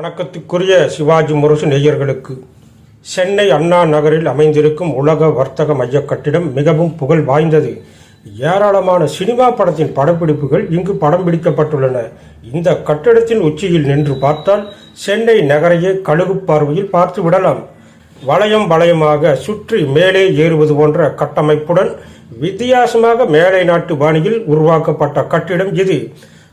வணக்கத்துக்குரிய சிவாஜி முரசு நேயர்களுக்கு சென்னை அண்ணா நகரில் அமைந்திருக்கும் உலக வர்த்தக மைய கட்டிடம் மிகவும் புகழ் வாய்ந்தது. ஏராளமான சினிமா படத்தின் படப்பிடிப்புகள் இங்கு படம் பிடிக்கப்பட்டுள்ளன. இந்த கட்டிடத்தின் உச்சியில் நின்று பார்த்தால் சென்னை நகரையே கழுகு பார்வையில் பார்த்து விடலாம். வளையம் வளையமாக சுற்றி மேலே ஏறுவது போன்ற கட்டமைப்புடன் வித்தியாசமாக மேலை நாட்டு பாணியில் உருவாக்கப்பட்ட கட்டிடம் இது.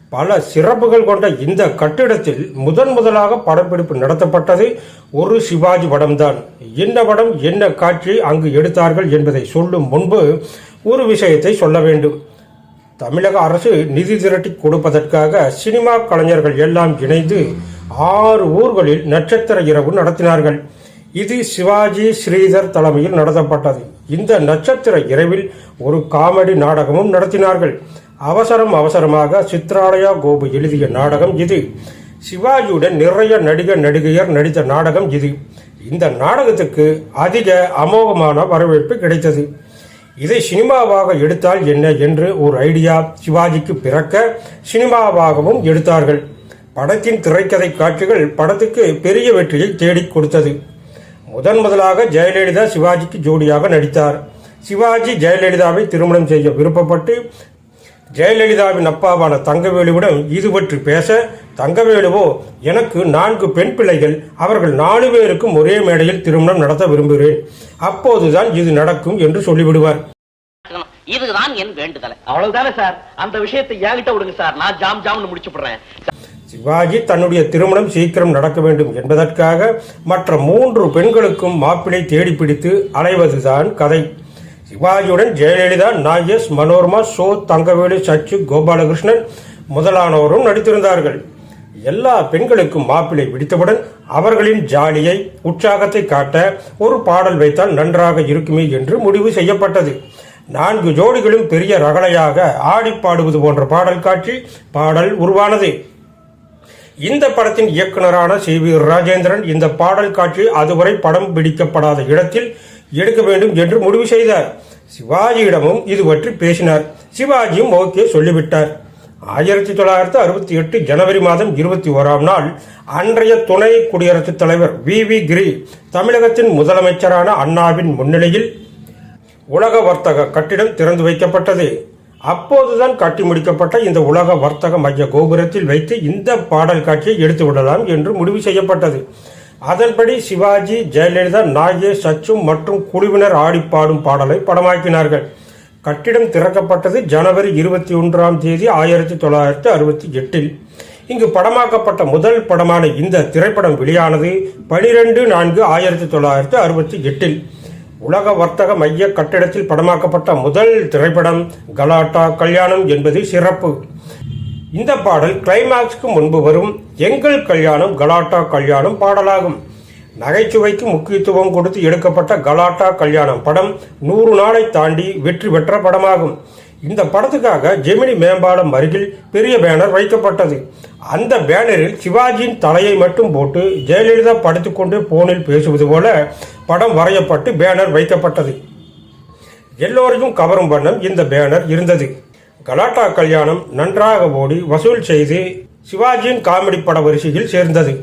பல சிறப்புகள் கொண்ட இந்த கட்டிடத்தில் முதன் முதலாக படப்பிடிப்பு நடத்தப்பட்டது. ஒரு சிவாஜி படம்தான். என்ன படம் என்ன காட்சி அங்கு எடுத்தார்கள் என்பதை சொல்லும் முன்பு ஒரு விஷயத்தை சொல்ல வேண்டும். தமிழக அரசு நிதி திரட்டி கொடுப்பதற்காக சினிமா கலைஞர்கள் எல்லாம் இணைந்து ஆறு ஊர்களில் நட்சத்திர இரவு நடத்தினார்கள். இது சிவாஜி ஸ்ரீதர் தலைமையில் நடத்தப்பட்டது. இந்த நட்சத்திர இரவில் ஒரு காமெடி நாடகமும் நடத்தினார்கள். அவசரம் அவசரமாக சித்ராலயா கோபு எழுதிய நாடகம் இது. சிவாஜியுடன் நிறைய நடிகர் நடிகையர் நடித்த நாடகம் இது. இந்த நாடகத்துக்கு அதிக அமோகமான வரவேற்பு கிடைத்தது. இதை சினிமாவாக எடுத்தால் என்ன என்று ஒரு ஐடியா சிவாஜிக்கு பிறக்க சினிமாவாகவும் எடுத்தார்கள். படத்தின் திரைக்கதை காட்சிகள் படத்துக்கு பெரிய வெற்றியை தேடிக் கொடுத்தது. முதன் முதலாக ஜெயலலிதா சிவாஜிக்கு ஜோடியாக நடித்தார். சிவாஜி ஜெயலலிதாவை திருமணம் செய்ய விருப்பப்பட்டு ஜெயலலிதாவின் அப்பாவான தங்கவேலுவிடம் இது பற்றி பேச தங்கவேலுவோ எனக்கு நான்கு பெண் பிள்ளைகள் அவர்கள் நாலு பேருக்கும் ஒரே மேடையில் திருமணம் நடத்த விரும்புகிறேன். அப்போதுதான் இது நடக்கும் என்று சொல்லிவிடுவார். இதுதான் என் வேண்டுதலை. அவ்வளவுதானே சார்? அந்த விஷயத்தை என்கிட்ட விடுங்க சார். நான் ஜாம் ஜாம்னு முடிச்சு போடுறேன் சிவாஜி தன்னுடைய திருமணம் சீக்கிரம் நடக்க வேண்டும் என்பதற்காக மற்ற மூன்று பெண்களுக்கும் மாப்பிளை தேடி பிடித்து அலைவதுதான் கதை. சிவாஜியுடன் ஜெயலலிதா நாகேஷ் மனோர்மா சோ தங்கவேலு சச்சு கோபாலகிருஷ்ணன் முதலானோரும் நடித்திருந்தார்கள். எல்லா பெண்களுக்கும் மாப்பிளை பிடித்தவுடன் அவர்களின் ஜாலியை உற்சாகத்தை காட்ட ஒரு பாடல் வைத்தால் நன்றாக இருக்குமே என்று முடிவு செய்யப்பட்டது. நான்கு ஜோடிகளும் பெரிய ரகளையாக ஆடி பாடுவது போன்ற பாடல் காட்சி பாடல் உருவானது. இந்த படத்தின் இயக்குனரான சி வி ராஜேந்திரன் இந்த பாடல் காட்சி அதுவரை படம் பிடிக்கப்படாத இடத்தில் எடுக்க வேண்டும் என்று முடிவு செய்தார். சிவாஜியிடமும் இது பற்றி பேசினார். சிவாஜியும் ஓகே சொல்லிவிட்டார். ஆயிரத்தி தொள்ளாயிரத்தி அறுபத்தி எட்டு ஜனவரி மாதம் இருபத்தி ஓராம் நாள் அன்றைய துணை குடியரசுத் தலைவர் வி. வி. கிரி தமிழகத்தின் முதலமைச்சரான அண்ணாவின் முன்னிலையில் உலக வர்த்தக கட்டிடம் திறந்து வைக்கப்பட்டது. அப்போதுதான் கட்டி முடிக்கப்பட்ட இந்த உலக வர்த்தக மைய கோபுரத்தில் வைத்து இந்த பாடல் காட்சியை எடுத்துவிடலாம் என்று முடிவு செய்யப்பட்டது. அதன்படி சிவாஜி ஜெயலலிதா நாகேஷ் சச்சு மற்றும் குழுவினர் ஆடிப்பாடும் பாடலை படமாக்கினார்கள். கட்டிடம் திறக்கப்பட்டது ஜனவரி இருபத்தி ஒன்றாம் தேதி ஆயிரத்தி தொள்ளாயிரத்தி அறுபத்தி எட்டில். இங்கு படமாக்கப்பட்ட முதல் படமான இந்த திரைப்படம் வெளியானது பனிரெண்டு நான்கு ஆயிரத்தி தொள்ளாயிரத்தி அறுபத்தி எட்டில். உலக வர்த்தக மைய கட்டிடத்தில் படமாக்கப்பட்ட முதல் திரைப்படம் கலாட்டா கல்யாணம் என்பது சிறப்பு. இந்த பாடல் கிளைமாக்ஸ்க்கு முன்பு வரும் எங்கள் கல்யாணம் கலாட்டா கல்யாணம் பாடலாகும். நகைச்சுவைக்கு முக்கியத்துவம் கொடுத்து எடுக்கப்பட்ட கலாட்டா கல்யாணம் படம் நூறு நாளை தாண்டி வெற்றி பெற்ற படமாகும். இந்த படத்துக்காக ஜெமினி மேம்பாலம் அருகில் பெரிய பேனர் வைக்கப்பட்டது. அந்த பேனரில் சிவாஜியின் தலையை மட்டும் போட்டு ஜெயலலிதா படுத்துக்கொண்டு போனில் பேசுவது போல படம் வரையப்பட்டு பேனர் வைக்கப்பட்டது. எல்லோரையும் கவரும் வண்ணம் இந்த பேனர் இருந்தது. கலாட்டா கல்யாணம் நன்றாக ஓடி வசூல் செய்து சிவாஜியின் காமெடி பட வரிசையில் சேர்ந்தது.